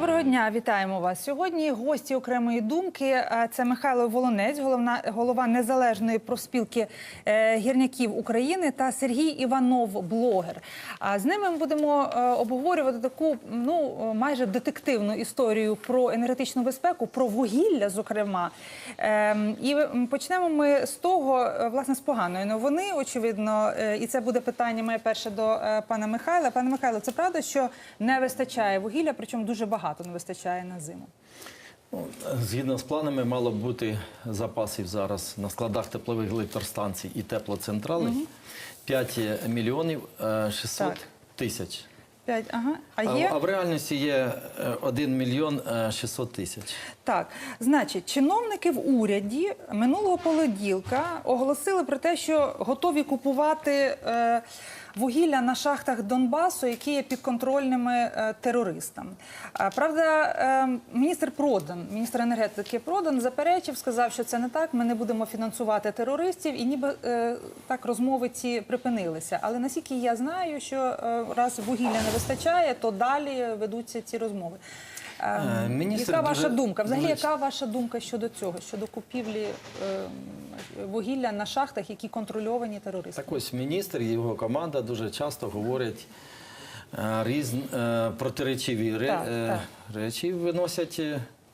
Доброго дня, вітаємо вас. Сьогодні гості окремої думки. е, Це Михайло Волонець, головна голова незалежної профспілки е, гірняків України, та Сергій Іванов, блогер. А з ними ми будемо е, обговорювати таку ну майже детективну історію про енергетичну безпеку, про вугілля, зокрема. Ем, І почнемо ми з того, власне, з поганої новини. Очевидно, і це буде питання моє перше до пана Михайла. Пане Михайло, це правда, що не вистачає вугілля, причому дуже багато не вистачає на зиму. Ну, Згідно з планами, мало бути запасів зараз на складах теплових електростанцій і теплоцентралей 5 мільйонів е, 600 Так. тисяч. Ага. А є а в реальності є е, 1 мільйон е, 600 тисяч. так. Значить, чиновники в уряді минулого понеділка оголосили про те, що готові купувати е, вугілля на шахтах Донбасу, які є підконтрольними е, терористам. Правда, е, міністр Продан, міністр енергетики Продан заперечив, сказав, що це не так. Ми не будемо фінансувати терористів, і ніби е, так розмови ці припинилися. Але наскільки я знаю, що раз вугілля не вистачає, то далі ведуться ці розмови. Міністр яка ваша дуже- думка? Взагалі, яка ваша думка щодо цього, щодо купівлі вугілля на шахтах, які контрольовані терористами? Так ось міністр і його команда дуже часто говорять е, різні е, протиречиві ре- Так, е, так. речі, виносять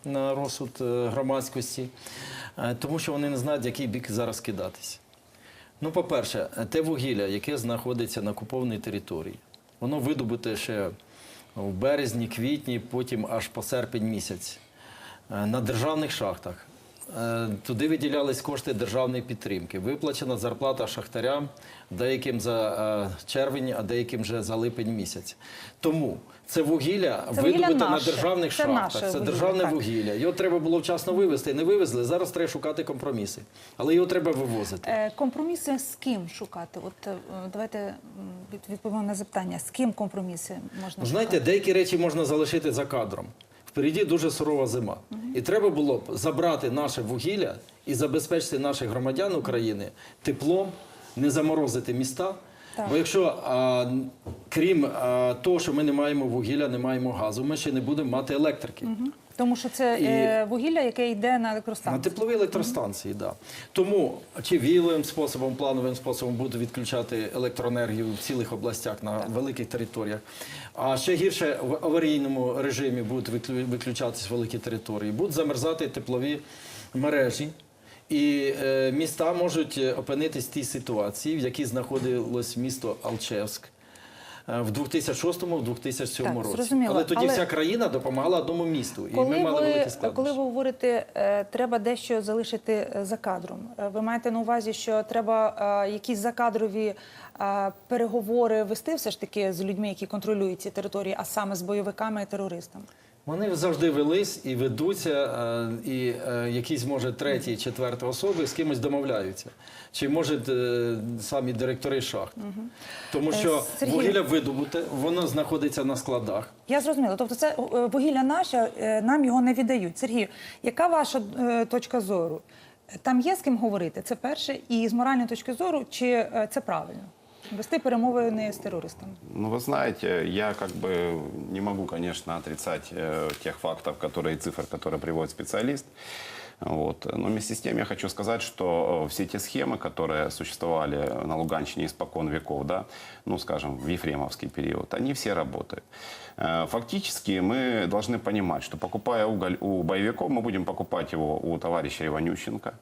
на розсуд громадськості, тому що вони не знають, який бік зараз кидатися. Ну, по-перше, те вугілля, яке знаходиться на окупованій території, воно видобуте ще в березні, квітні, потім аж по серпень місяць на державних шахтах. Е, Туди виділялись кошти державної підтримки. Виплачена зарплата шахтарям, деяким за е, червень, а деяким вже за липень місяць. Тому це вугілля Це видобуте на державних Це шахтах. Це вугілля, державне так. вугілля. Його треба було вчасно вивезти. Не вивезли. Зараз треба шукати компроміси. Але його треба вивозити. Е, Компроміси з ким шукати? От давайте відповімо на запитання. З ким компроміси можна знаєте, шукати? деякі речі можна залишити за кадром. Впереді дуже сурова зима. І треба було б забрати наше вугілля і забезпечити наших громадян України теплом, не заморозити міста. Так. Бо якщо а, крім а, того, що ми не маємо вугілля, не маємо газу, ми ще не будемо мати електрики. Тому що це І- е, вугілля, яке йде на електростанції. На теплові електростанції, так. Да. Тому чи віяловим способом, плановим способом будуть відключати електроенергію в цілих областях на великих територіях. А ще гірше в аварійному режимі будуть виклю- виключатись великі території, будуть замерзати теплові мережі. І е, міста можуть е, опинитись в тій ситуації, в якій знаходилось місто Алчевськ в 2006-2007 Так, році. зрозуміло. Але тоді Але- вся країна допомагала одному місту. І Коли ми мали ви, великі складнощі. коли ви говорите, е, треба дещо залишити е, за кадром, е, ви маєте на увазі, що треба е, якісь закадрові е, переговори вести все ж таки з людьми, які контролюють ці території, а саме з бойовиками і терористами? Вони завжди велись і ведуться, е, і е, якісь, може, треті, четверті особи з кимось домовляються. Чи може самі директори шахт. Тому Е, що Сергій- вугілля видобуте, воно знаходиться на складах. Я зрозуміла. Тобто, це вугілля наше, нам його не віддають. Сергію, яка ваша точка зору? Там є з ким говорити? Це перше, і з моральної точки зору, чи це правильно? Вести перемовини з терористами? Ну, вы знаете, я как бы не могу, конечно, отрицать э, тех фактов, которые, и цифр, которые приводит специалист. Вот. Но вместе с тем я хочу сказать, что э, все те схемы, которые существовали на Луганщине испокон веков, да, ну, скажем, в Ефремовский период, они все работают. Э, Фактически мы должны понимать, что покупая уголь у боевиков, мы будем покупать его у товарища Иванющенко,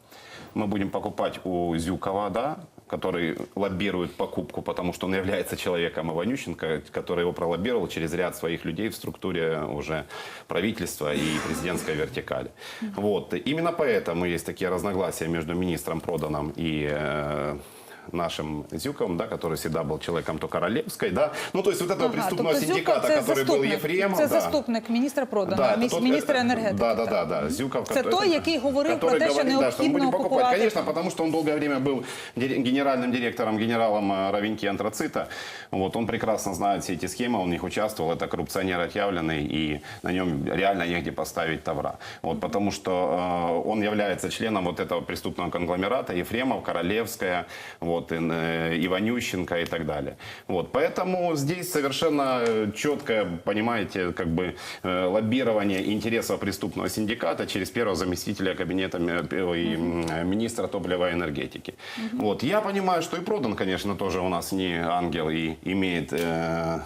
мы будем покупать у Зюкова, да, который лоббирует покупку, потому что он является человеком Иванющенко, который его пролоббировал через ряд своих людей в структуре уже правительства и президентской вертикали. Вот. Именно поэтому есть такие разногласия между министром Проданом и э, нашим Зюковым, да, который всегда был человеком то королевской, да, ну то есть вот этого Ага, преступного тобто синдиката, Зюков который был Ефремов, Це да. заступник міністра Продана, это міс- тот, міністра это- енергетики. Да, да, так. да, да. Зюков. Це той, який говорив про который те, що говорит, да, что мы необхідно будем покупать. окупувати. Конечно, потому что он долгое время был ди- генеральным директором, генералом э, Равеньки Антрацита. Вот, он прекрасно знает все эти схемы, он в них участвовал. Это коррупционер отъявленный, и на нем реально негде поставить тавра. Вот, потому что э, он является членом вот этого преступного конгломерата, Ефремов, Королевская. Вот, вот, и, э, Иванющенко и так далее. Вот, поэтому здесь совершенно э, четкое, понимаете, как бы э, лоббирование интересов преступного синдиката через первого заместителя кабинета ми- ой, м, министра топлива и энергетики. Вот, я понимаю, что и продан, конечно, тоже у нас не ангел и имеет э,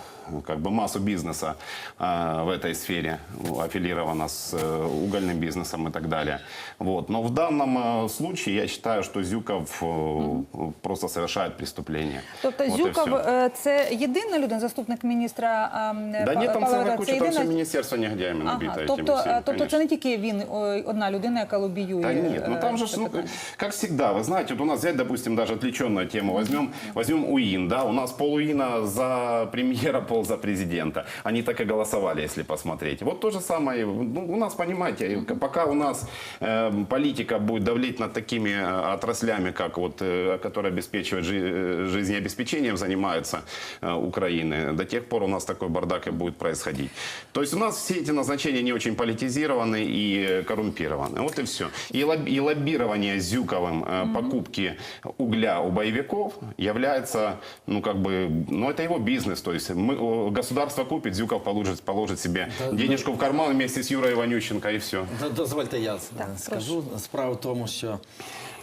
как бы массу бизнеса э, в этой сфере, ну, аффилирована с э, угольным бизнесом и так далее. Вот. Но в данном э, случае я считаю, что Зюков э, просто совершает преступление. Тобто Вот и Зюков всё. е, це єдина людина, заступник міністра ем, Да Па- нет, там Павла целая Ведра, куча, це там все єдина? министерство негодяями набито Ага, этим тобто, всем, е, тобто це конечно. не тільки він о, одна людина, яка лобіює. Да нет, ну е, там же, ж, це ну, питання. как всегда, вы знаете, вот у нас взять, допустим, даже отвлеченную тему, возьмем, возьмем УИН, да, у нас пол УИНа за премьера, пол за президента. Они так и голосовали, если посмотреть. Вот то же самое, ну, у нас, понимаете, пока у нас э, политика будет давлеть над такими э, отраслями, как вот, э, которые обеспечивают жи- э, жизнеобеспечением занимаются э, Украины, до тех пор у нас такой бардак и будет происходить. То есть у нас все эти назначения не очень политизированы и коррумпированы. Вот и все. И, лоб- и лоббирование Зюковым э, покупки угля у боевиков является, ну как бы, ну это его бизнес. То есть мы, государство купит, Зюков положит, положит себе денежку в карман вместе с Юрой Иванющенко и все. Дозвольте я Так, скажу. Справа в тому, що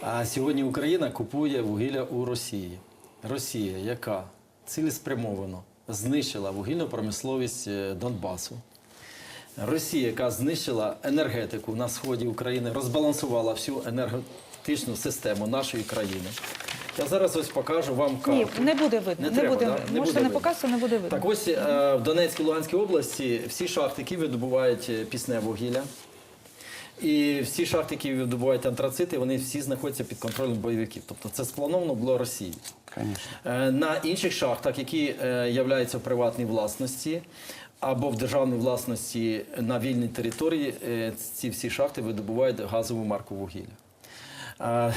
а, сьогодні Україна купує вугілля у Росії. Росія, яка цілеспрямовано знищила вугільну промисловість е, Донбасу. Росія, яка знищила енергетику на сході України, розбалансувала всю енергетичну систему нашої країни. Я зараз ось покажу вам карту. Ні, не буде видно. Не, треба, буде, да? можете буде не показувати, не буде видно. Так ось е, в Донецькій Луганській області всі шахти, які видобувають е, пісне вугілля, і всі шахти, які видобувають антрацити, вони всі знаходяться під контролем бойовиків. Тобто це сплановано було Росією. Конечно. Е, На інших шахтах, які е, являються в приватній власності або в державній власності на вільній території, е, ці всі шахти видобувають газову марку вугілля.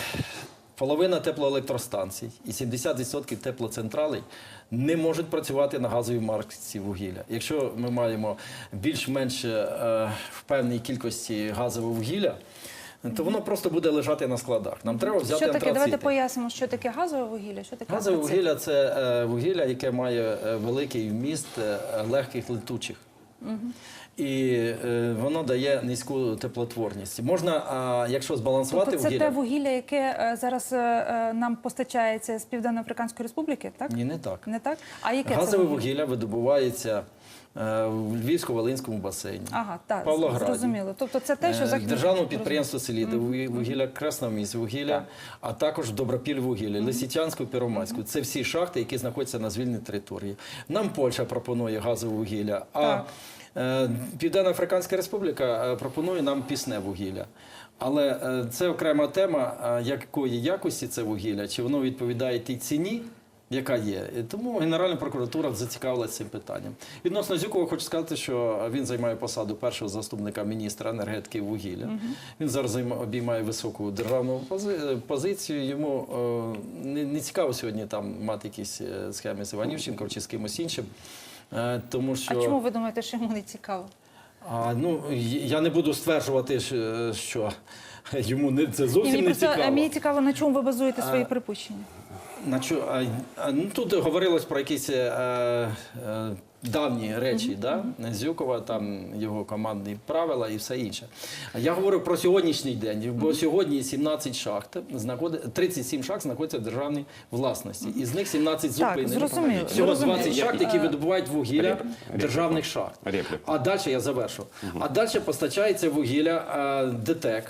Половина теплоелектростанцій і 70% теплоцентралей не можуть працювати на газовій марці вугілля. Якщо ми маємо більш-менш е, в певній кількості газового вугілля, то воно просто буде лежати на складах. Нам треба взяти Що таке? Давайте пояснимо, що таке газове вугілля, що таке Газове антрацит? вугілля це е, вугілля, яке має е, великий вміст е, легких летучих. І е, воно дає низьку теплотворність. Можна, а, якщо збалансувати Тобто це вугілля. те вугілля, яке е, зараз е, е, нам постачається з Південно-Африканської Республіки, так? Ні, не так. Не так? А яке Газове це вугілля видобувається е, в Львівсько-Волинському басейні. Ага, так, Павлограді. зрозуміло. Тобто це те, що Е, захід... Державному підприємству «Селіди» вугілля, Красновміс вугілля, Так. а також Добропіль вугілля, Лисичанську, Первомайську. Це всі шахти, які знаходяться на звільній території. Нам Польща пропонує газове вугілля, а Так. Е, Південно-Африканська Республіка е, пропонує нам пісне вугілля. Але е, це окрема тема, якої якості це вугілля, чи воно відповідає тій ціні, яка є. Тому Генеральна прокуратура зацікавилася цим питанням. Відносно Зюкова хочу сказати, що він займає посаду першого заступника міністра енергетики і вугілля. Він зараз обіймає високу державну пози- позицію. Йому е, не, не цікаво сьогодні там мати якісь схеми з Іванівченком чи з кимось іншим. Е, Тому що А чому ви думаєте, що йому не цікаво? а, ну, я не буду стверджувати, що- йому не це Ні, зовсім мені не просто цікаво. е, мені цікаво, на чому ви базуєте свої припущення. Ну, тут говорилось про якісь е, е, давні речі, да? Зюкова, там його командні правила і все інше. Я говорю про сьогоднішній день, бо сьогодні 17 шахт знаходить, 37 шахт знаходяться в державній власності. Із них 17 зупинені. зрозуміло, Всього зрозуміло. 20 шахт, які видобувають вугілля Репліка. державних шахт. Репліка. А далі я завершу. А далі постачається вугілля е, ДТЕК.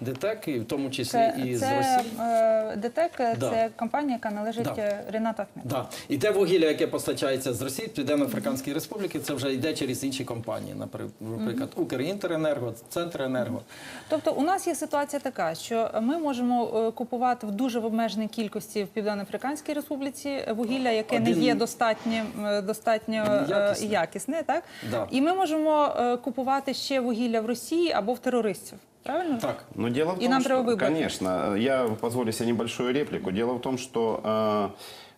ДТЕК, і в тому числі Це, і з Росії. е, ДТЕК, Да. це компанія, яка належить Да. е, Рінату Ахметову. Да. І те вугілля, яке постачається з Росії, Південно-Африканської Республіки, це вже йде через інші компанії, напри- наприклад, Укрінтеренерго, Центренерго. Тобто у нас є ситуація така, що ми можемо е, купувати в дуже обмеженій кількості в Південно-Африканській Республіці вугілля, яке не є достатньо, достатньо Якісне. якісне, так? Да. І ми можемо купувати ще вугілля в Росії або в терористів. Правильно? Так. Но дело в И том, нам что, треба выбрать. конечно, я позволю себе небольшую реплику. Дело в том, что М,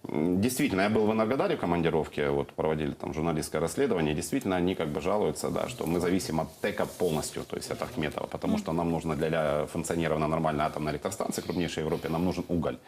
Действительно, я был в Энергодаре в командировке, вот проводили там журналистское расследование, действительно они как бы жалуются, да, что мы зависим от ТЭКа полностью, то есть от Ахметова, потому что нам нужно для функционирования нормальной атомной электростанции, крупнейшей в Европе, нам нужен уголь.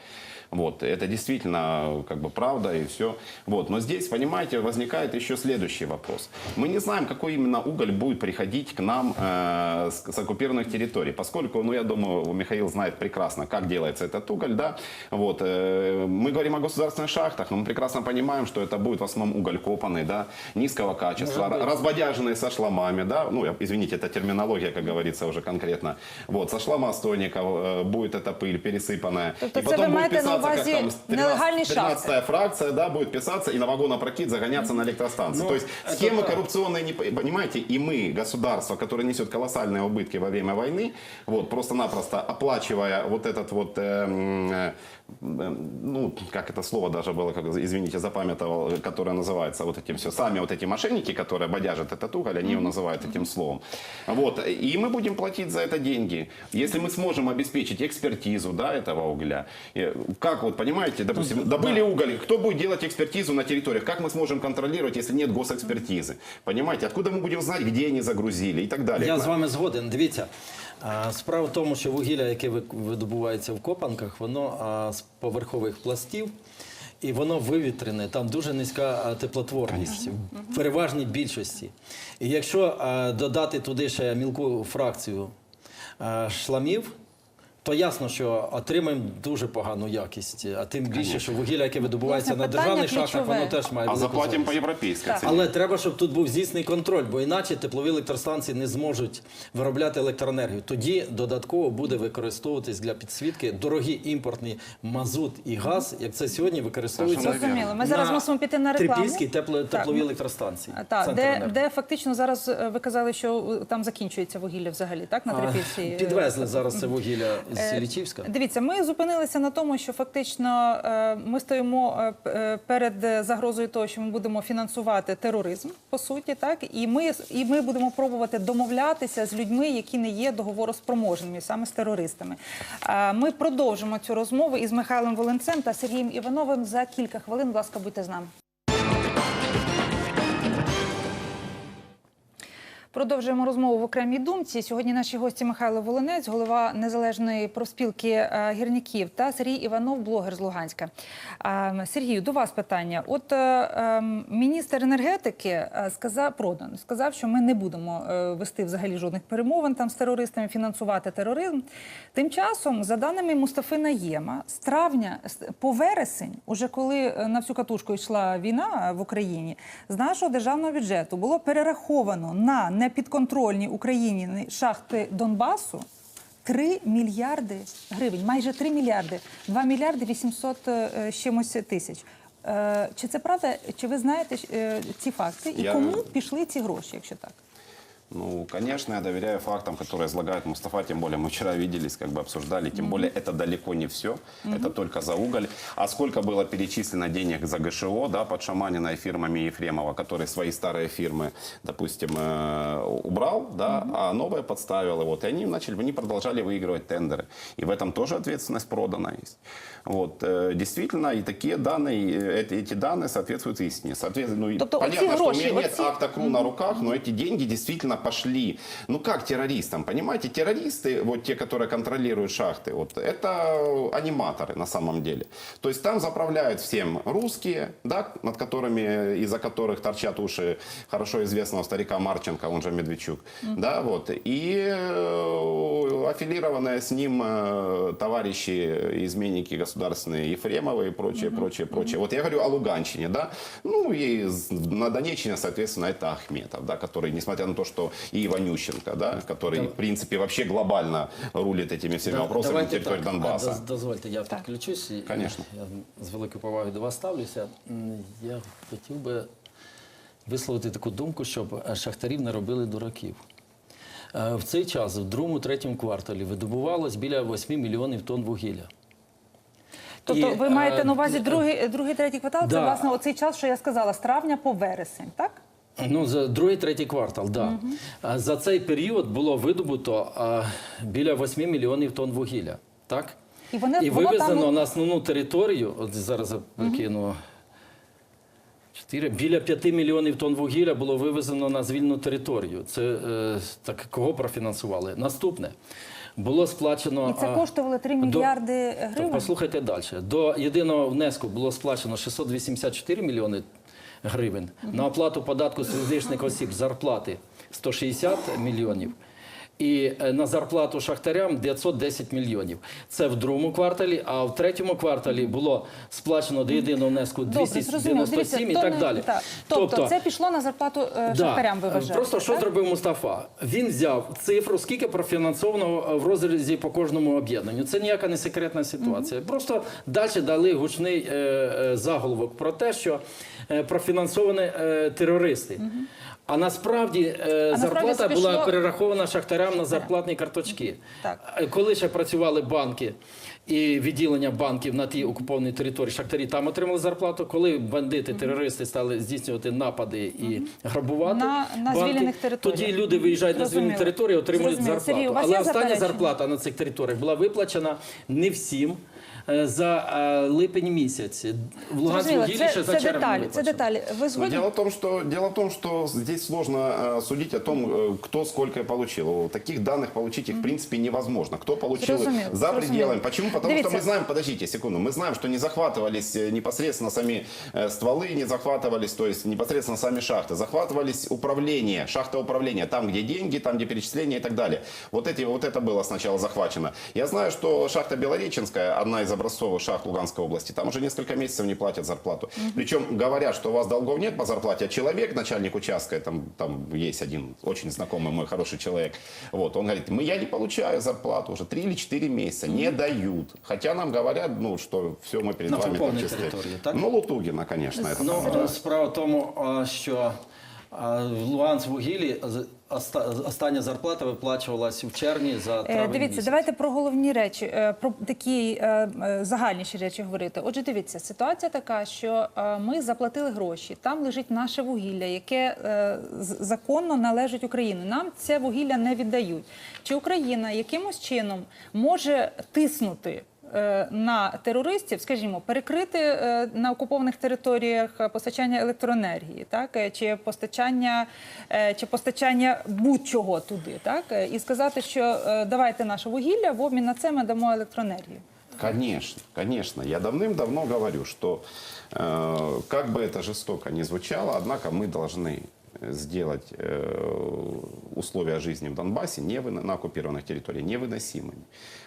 Вот, это действительно как бы правда и все. Вот, но здесь, понимаете, возникает еще следующий вопрос. Мы не знаем, какой именно уголь будет приходить к нам э, с, с оккупированных территорий, поскольку, ну, я думаю, Михаил знает прекрасно, как делается этот уголь, да. Вот, э, мы говорим о государственных шахтах, но мы прекрасно понимаем, что это будет в основном уголь копанный, да, низкого качества, Может быть. разбодяженный со шламами, да, ну, я- извините, это терминология, как говорится, уже конкретно. Вот, со шламостойников э, будет эта пыль пересыпанная. Тобто и це потом ви будет маєте на писаться, как увазі там нелегальні 13 шахти? 13 фракция, да, будет писаться и на вагонопрокид загоняться на электростанции. Ну, То есть это схемы да. коррупционные, не по- понимаете, и мы, государство, которое несет колоссальные убытки во время войны, вот, просто-напросто оплачивая вот этот вот, э, м, э, э, ну, как это слово даже было, как, извините, запамятовал, которое называется вот этим все, сами вот эти мошенники, которые бодяжат этот уголь, они его называют этим словом. Вот, и мы будем платить за это деньги. Если мы сможем обеспечить экспертизу, да, этого угля, э, как вот, понимаете, допустим, добыли уголь, кто будет делать экспертизу на территориях, как мы сможем контролировать, если нет госэкспертизы? Понимаете, откуда мы будем знать, где они загрузили и так далее? Я з вами згоден. Дивіться, а, справа в тому, що вугілля, яке ви- видобувається в копанках, воно а, з поверхових пластів. І воно вивітрене, там дуже низька теплотворність в переважній більшості. І якщо додати туди ще мілку фракцію шламів, то ясно, що отримаємо дуже погану якість. А тим більше, що вугілля, яке видобувається Власне, на питання державних шахтах, ключове. воно теж має А велику заплатим по Так. цене. Але треба, щоб тут був здійсний контроль, бо іначе теплові електростанції не зможуть виробляти електроенергію. Тоді додатково буде використовуватись для підсвітки дорогі імпортні мазут і газ, як це сьогодні використовується Зрозуміло. Ми зараз на мусимо піти на рекламу. Трипільській тепло, теплові електростанції. Так, де, фактично зараз е, ви казали, що е, там закінчується вугілля взагалі, так? На А, Трипільській? Підвезли зараз це вугілля з Е, Дивіться, ми зупинилися на тому, що фактично е, ми стоїмо е, перед загрозою того, що ми будемо фінансувати тероризм, по суті, так і ми і ми будемо пробувати домовлятися з людьми, які не є договороспроможними, саме з терористами. Ми продовжимо цю розмову із Михайлом Волинцем та Сергієм Івановим за кілька хвилин. Будь ласка, будьте з нами. Продовжуємо розмову в окремій думці. Сьогодні наші гості Михайло Волинець, голова незалежної профспілки е, гірників, та Сергій Іванов, блогер з Луганська. Сергію, до вас питання. От е, е, міністр енергетики е, сказав Продан, сказав, що ми не будемо вести взагалі жодних перемовин там з терористами, фінансувати тероризм. Тим часом, за даними Мустафи Наєма, з травня по вересень, уже коли на всю катушку йшла війна в Україні, з нашого державного бюджету було перераховано на непідконтрольні Україні шахти Донбасу 3 мільярди гривень, майже 3 мільярди, 2 мільярди 800 е, чимось тисяч. Е, Чи це правда? Чи ви знаєте е, ці факти? І Я- кому пішли ці гроші, якщо так? Ну, конечно, я доверяю фактам, которые излагает Мустафа, тем более мы вчера виделись, как бы обсуждали, тем более это далеко не все, это только за уголь. А сколько было перечислено денег за ГШО, да, под Шаманина и фирмами Ефремова, который свои старые фирмы, допустим, э, убрал, да, а новые подставил, и вот, и они начали, они продолжали выигрывать тендеры. И в этом тоже ответственность продана есть. Вот, э, действительно, и такие данные, и эти, эти данные соответствуют истине. Соответственно, ну, и Тобто оці понятно, что у гроші, меня нет оці- акта КРУ на руках, но эти деньги действительно пошли. Ну как террористам, понимаете? Террористы, вот те, которые контролируют шахты, вот это аниматоры на самом деле. То есть там заправляют всем русские, да, над которыми, из-за которых торчат уши хорошо известного старика Марченко, он же Медведчук, да, вот. И э, аффилированные с ним э, товарищи, изменники государственные, Ефремовы и прочее, прочее, прочее. Вот я говорю о Луганщине, да, ну и на Донеччине, соответственно, это Ахметов, да, который, несмотря на то, что и Иванющенко, да, который, в принципе, вообще глобально рулит этими всеми Да, вопросами на давайте территории так. Донбасса. Доз- Дозвольте, я підключусь. і Конечно. Я з великою повагою до вас ставлюся. Я хотів би висловити таку думку, щоб е, шахтарів не робили дураків. Е, В цей час, в другому-третьому кварталі, видобувалось біля 8 мільйонів тонн вугілля. Тобто, І, ви е, маєте на увазі е, другий, другий третій квартал? Це Да. власне оцей час, що я сказала, з травня по вересень, так? Ну, за другий, третій квартал, да. А За цей період було видобуто а, біля 8 мільйонів тонн вугілля. Так? І вони І вивезено там... на основну територію, от зараз я прикину, 4, біля 5 мільйонів тонн вугілля було вивезено на звільну територію. Це е, так кого профінансували? Наступне. Було сплачено. І це а, коштувало 3 до- мільярди гривень. послухайте далі. До єдиного внеску було сплачено 684 мільйони гривень. На оплату податку з фізичних осіб зарплати 160 мільйонів. І е, на зарплату шахтарям 910 мільйонів. Це в другому кварталі, а в третьому кварталі було сплачено до єдиного внеску Добре, зрозуміло. 297 і так далі. так. Тобто, це пішло на зарплату е, шахтарям, ви вважаєте? Просто що так? зробив Мустафа? Він взяв цифру, скільки профінансовано в розрізі по кожному об'єднанню. Це ніяка не секретна ситуація. Просто далі дали гучний е, е, заголовок про те, що е, профінансовані е, терористи. А насправді е, насправді зарплата була перерахована шахтарям на зарплатні карточки. Так. Е, Коли ще працювали банки і відділення банків на тій окупованій території, шахтарі там отримали зарплату. Коли бандити, терористи стали здійснювати напади і грабувати На- на банки, звільнених територіях. тоді люди виїжджають на звільнені території, отримують зарплату. Сергій, Але остання заперечення? зарплата на цих територіях була виплачена не всім. е, За е, липень місяць в Луганську Зрозуміло. гілі Це, ще за це червень деталі. Це виплачено. деталі. Ви Но згодні? дело в том, что дело в том, что здесь сложно э, судить о том, э, кто сколько получил. Таких данных получить их в принципе невозможно. Кто получил Зрозуміло, за зрозуміло. пределами? Почему? Потому Дивіться. что мы знаем, подождите секунду, мы знаем, что не захватывались э, непосредственно сами э, стволы, не захватывались, то есть непосредственно сами шахты, захватывались управление, шахта управления, там где деньги, там где перечисления и так далее. Вот эти вот это было сначала захвачено. Я знаю, что шахта Белореченская, одна из образцовых шахт Луганской области, там уже несколько месяцев не платят зарплату. Причем говорят, что у вас долгов нет по зарплате, а человек, начальник участка, там, там есть один очень знакомый мой хороший человек, вот, он говорит, мы, я не получаю зарплату уже 3 или 4 месяца, не дают. Хотя нам говорят, ну, что все мы перед На вами чисты. территории, так? Ну, Лутугина, конечно, это Ну, там. справа в тому, а, що а, в Луганськвугіллі з- оста- остання зарплата виплачувалась в червні за Е, травень Дивіться, місяць. давайте про головні речі, е, про такі е, загальніші речі говорити. Отже, дивіться, ситуація така, що ми заплатили гроші. Там лежить наше вугілля, яке законно належить Україні. Нам це вугілля не віддають. Чи Україна якимось чином може тиснути? е, На терористів, скажімо, перекрити е, на окупованих територіях е, постачання електроенергії, так е, чи постачання, е, чи постачання будь-чого туди, так е, і сказати, що е, давайте наше вугілля в обмін на це ми дамо електроенергію. Конечно, конечно. Я давным-давно говорю, что э, как бы это жестоко ни звучало, однако мы должны сделать э, условия жизни в Донбассе не вы- на оккупированных территориях невыносимыми.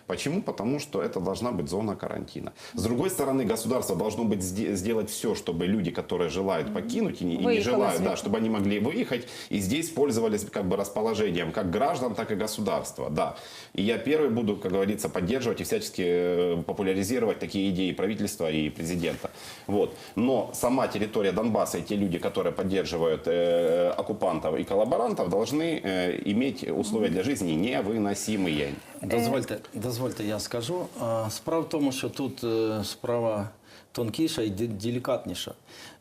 Почему? Потому что это должна быть зона карантина. С другой стороны, государство должно быть сде- сделать все, чтобы люди, которые желают покинуть и не, и не желают, да, чтобы они могли выехать и здесь пользовались как бы расположением как граждан, так и государства. Да. И я первый буду, как говорится, поддерживать и всячески э, популяризировать такие идеи правительства и президента. Вот. Но сама территория Донбасса и те люди, которые поддерживают э, оккупантов и коллаборантов, должны э, иметь условия для жизни невыносимые. Дозвольте, дозвольте, я скажу. А, Справа в тому, що тут е, справа тонкіша і ді- делікатніша.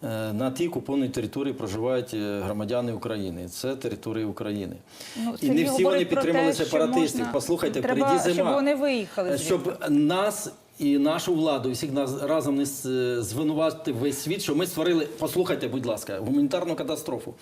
Е, На тій окупованій території проживають е, громадяни України. Це територія України. Ну, і Сергій не всі вони говорить про підтримали те, що сепаратистів. можна- Послухайте, треба, впереді зима. щоб вони виїхали Е, звідти. Щоб нас і нашу владу, і всіх нас разом не с- звинуватити весь світ, що ми створили, послухайте, будь ласка, гуманітарну катастрофу.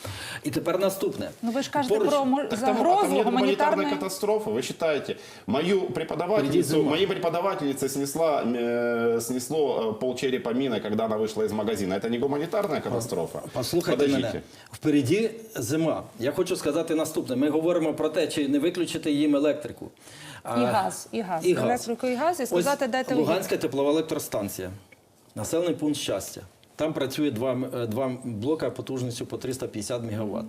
І тепер наступне. Ну ви ж кажете Поруч- про мо- Так там, а загрозу там нет гуманитарной гуманітарної. катастрофы. Вы считаете, мою Впереди преподавательницу, зима. моей преподавательнице снесла, э, снесло э, полчерепа мины, когда она вышла из магазина. Это не гуманитарная катастрофа? Послухайте Подождите. мене. Впереді зима. Я хочу сказати наступне. Ми говоримо про те, чи не виключити їм електрику. А, І газ, і газ. Електрику і газ, і сказати, Ось дайте Луганська теплова електростанція. Населений пункт щастя. Там працює два, е, два блока потужністю по 350 МВт.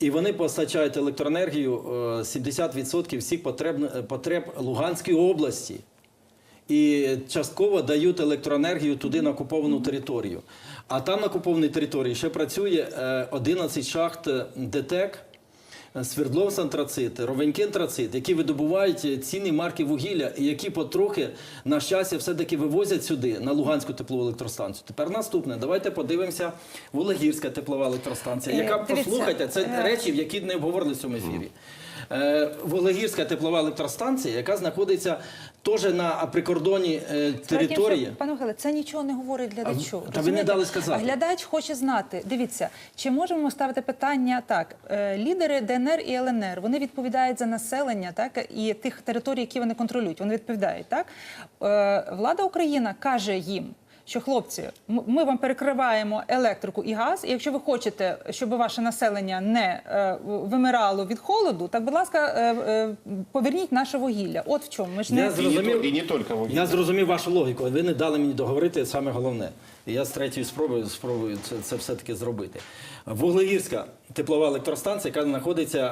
І вони постачають електроенергію е, 70% всіх потреб, е, потреб Луганської області і частково дають електроенергію туди на окуповану територію. А там на окупованій території ще працює е, 11 шахт е, ДТЕК, е, Свердловськ антрацит, Ровенький антрацит, які видобувають е, цінні марки вугілля і які потрохи, на щастя, все-таки вивозять сюди, на Луганську теплову електростанцію. Тепер наступне. Давайте подивимося Вологірська теплова електростанція, Е, яка, послухайте, це е, речі, які не обговорили в цьому ефірі. Е, Вологірська теплова електростанція, яка знаходиться теж на прикордонні е, території. Пане Михайле, це нічого не говорить глядачу. А ви не дали сказати. Глядач хоче знати. Дивіться, чи можемо ставити питання так? е, Лідери ДНР і ЛНР вони відповідають за населення, так і тих територій, які вони контролюють. Вони відповідають. Так Е, влада Україна каже їм. Що хлопці, ми вам перекриваємо електрику і газ. І якщо ви хочете, щоб ваше населення не е, вимирало від холоду, так будь ласка, е, е, поверніть наше вугілля. От в чому ми ж Я не не, Зрозумів. и не только в Я зрозумів вашу логіку. Ви не дали мені договорити саме головне. І я з третьої спроби спробую це, це все-таки зробити. Вуглегірська теплова електростанція, яка знаходиться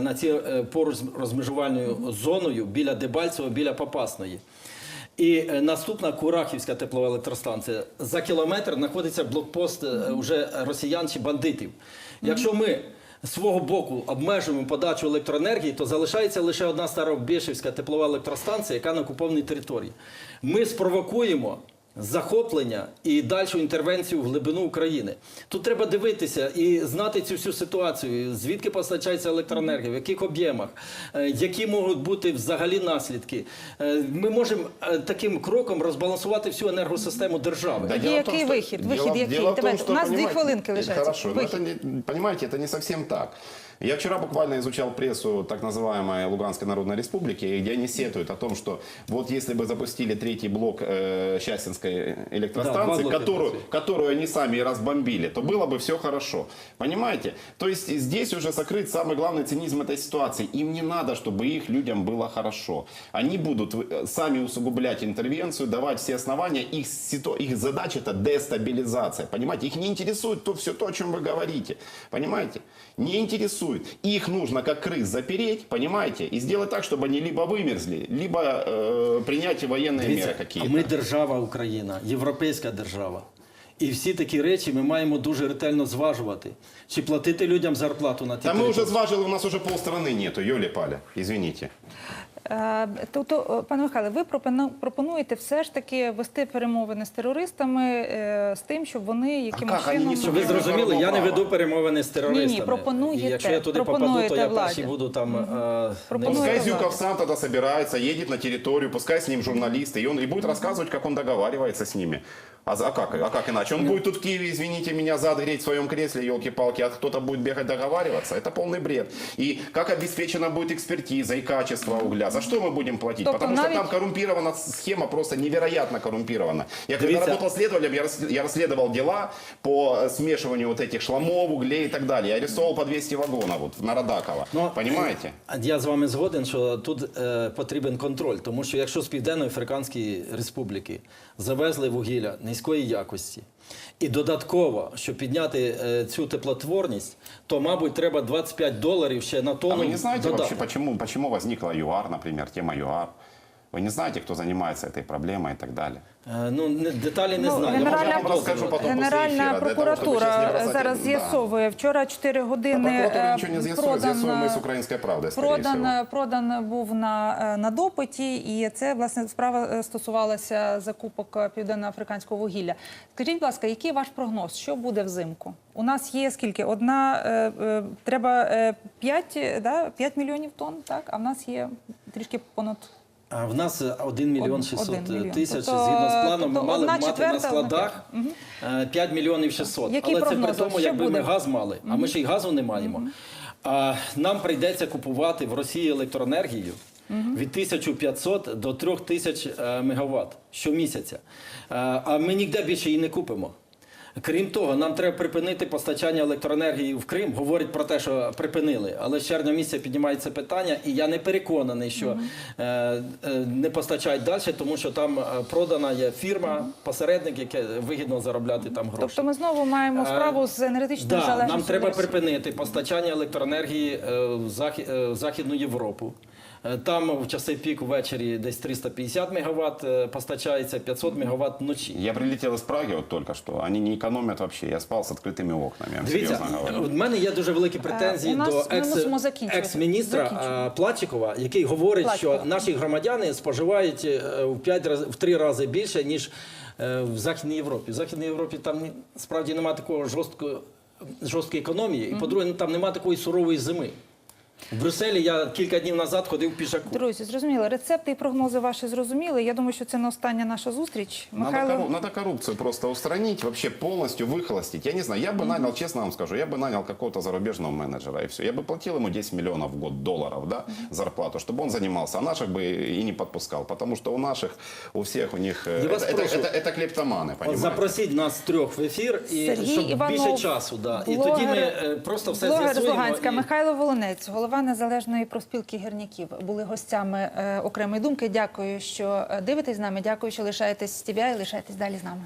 на цій е, поруч з розмежувальною зоною біля Дебальцево, біля Попасної. І е, наступна Курахівська теплова електростанція. За кілометр знаходиться блокпост е, уже росіян чи бандитів. Якщо ми з свого боку обмежуємо подачу електроенергії, то залишається лише одна Старобішівська теплова електростанція, яка на окупованій території. Ми спровокуємо захоплення і дальшу інтервенцію в глибину України. Тут треба дивитися і знати цю всю ситуацію, звідки постачається електроенергія, в яких об'ємах, е, які можуть бути взагалі наслідки. Е, Ми можемо е, таким кроком розбалансувати всю енергосистему держави. Да, Тоді дело в том, який что- вихід? дело- Вихід який? дело в том, Давайте, что, у нас дві понимаете, хвилинки лишається. Хорошо, но Вихід. это не, понимаете, это не совсем так. Я вчера буквально изучал прессу так называемой Луганской Народной Республики, где они сетуют о том, что вот если бы запустили третий блок э, Счастьинской Да, электростанции, блока которую, которую они сами и разбомбили, то было бы все хорошо. Понимаете? То есть здесь уже сокрыт самый главный цинизм этой ситуации. Им не надо, чтобы их людям было хорошо. Они будут э, сами усугублять интервенцию, давать все основания. Их, ситу- их задача это дестабилизация. Понимаете? Их не интересует то, все то, о чем вы говорите. Понимаете? Не интересует. Их нужно как крыс запереть, понимаете? И сделать так, чтобы они либо вымерзли, либо э, принять военные Дивіться, меры а какие-то. ми держава Україна, європейська держава. І всі такі речі ми маємо дуже ретельно зважувати. Чи платити людям зарплату на ті Да мы уже території? зважили, у нас уже полстраны нету, Йоли Паля, извините. Е, Тобто, пане Михайле, ви пропону- пропонуєте все ж таки вести перемовини з терористами е, з тим, щоб вони якимось як? Вони чином несуть Щоб ви зрозуміли, я не веду перемовини з терористами. Ні-ні, пропонуєте, І якщо я туди попаду, пропонуєте то я владі. перший буду там. е, Пропонуєте Пускай владі. Зюков сам тогда собирается, едет на территорию, пускай с ним журналисты, и он и будет рассказывать, как он договаривается с ними. А, за- а как? А как иначе? Он будет тут в Киеве, извините меня, зад греть в своем кресле, елки-палки, а кто-то будет бегать договариваться. Это полный бред. И как обеспечена будет экспертиза и качество угля? За что мы будем платить? Тобто Потому что навіть- там коррумпирована схема, просто невероятно коррумпирована. Я когда Дивіться. работал следователем, я, рас- я расследовал дела по э, смешиванию вот этих шламов, углей и так далее. Я арестовал по 200 вагонов вот, на Радакова. Ну, Понимаете? А Я з вами згоден, що тут е, потрібен контроль, тому що якщо з Південної Африканської Республіки завезли вугілля низької якості, і додатково, щоб підняти е, цю теплотворність, то, мабуть, треба 25 доларів ще на А тонну вы не знаете додати. вообще, почему, почему возникла ЮАР, например, тема ЮАР? Вы не знаете, кто занимается этой проблемой и так далее? Е, Ну, не- деталі не Ну, знаю. Генеральна- Я Я вам розкажу потім. Генеральна після ефіру, для того, щоб прокуратура щас не бросати- зараз Да. з'ясовує. Вчора 4 години прокуратура е, нічого не з'ясує, продан, з'ясуємо ми з е, української правди, скоріше продан, продан був на, е, на допиті, і це власне справа е, стосувалася закупок е, південноафриканського вугілля. Скажіть, будь ласка, який ваш прогноз? Що буде взимку? У нас є скільки? Одна е, е, треба 5, да? 5 мільйонів тонн, так? А в нас є трішки понад А в нас е, 1 мільйон Один 600 тисяч. Тобто, Згідно з планом, ми тобто мали мати на складах е, 5 мільйонів 600. Який Але це прогноз? при тому, Що якби буде? ми газ мали, а ми ще й газу не маємо. А нам прийдеться купувати в Росії електроенергію від 1500 до 3000 е, мегаватт щомісяця. Е, А ми ніде більше її не купимо. Крім того, нам треба припинити постачання електроенергії в Крим. Говорять про те, що припинили, але з червня місяця піднімається питання, і я не переконаний, що е, е, не постачають далі, тому що там е, продана є фірма, посередник, яке вигідно заробляти там гроші. Тобто ми знову маємо справу з енергетичною Да, залежністю. нам треба припинити постачання електроенергії в Західну Європу. Е, Там в часи пік ввечері десь 350 МВт постачається, 500 МВт вночі. Я прилетел из Праги вот только что. Они не экономят вообще. Я спал с открытыми окнами. Я вам Дивіться, серьезно говорю. в мене є дуже великі претензії Е, у нас до ми екс, мусимо закінчувати. екс-міністра Закінчуємо. е, Плачикова, який говорить, Плачкова. що наші громадяни споживають е, в 5 раз, в 3 рази більше, ніж е, в Західній Європі. В Західній Європі там ні- справді немає такого жорсткого, жорсткої економії, і по-друге, ну, там немає такої сурової зими. В Брюсселі я кілька днів назад ходив пішаку. Друзі, зрозуміло. Рецепти і прогнози ваші зрозуміли. Я думаю, що це не остання наша зустріч. Надо, корру- надо коррупцию просто устранить, вообще полностью выхолостить. Я не знаю, я бы нанял, честно вам скажу, я бы нанял какого-то зарубежного менеджера и все. Я бы платил ему 10 миллионов в год долларов, да, зарплату, чтобы он занимался, а наших бы и не подпускал. Потому что у наших, у всех у них... э, Я вас это, это, прошу. это- это клептоманы, От понимаете? запросіть нас трьох в ефір, і Сергій щоб Іванов, більше часу. Да. і блогер- тоді ми е, просто все Блогер з з'ясуємо. Луганська і- Михайло Волонець, голова голова незалежної профспілки гірняків, були гостями е, окремої думки. Дякую, що е, дивитесь з нами. Дякую, що лишаєтесь з і лишаєтесь далі з нами.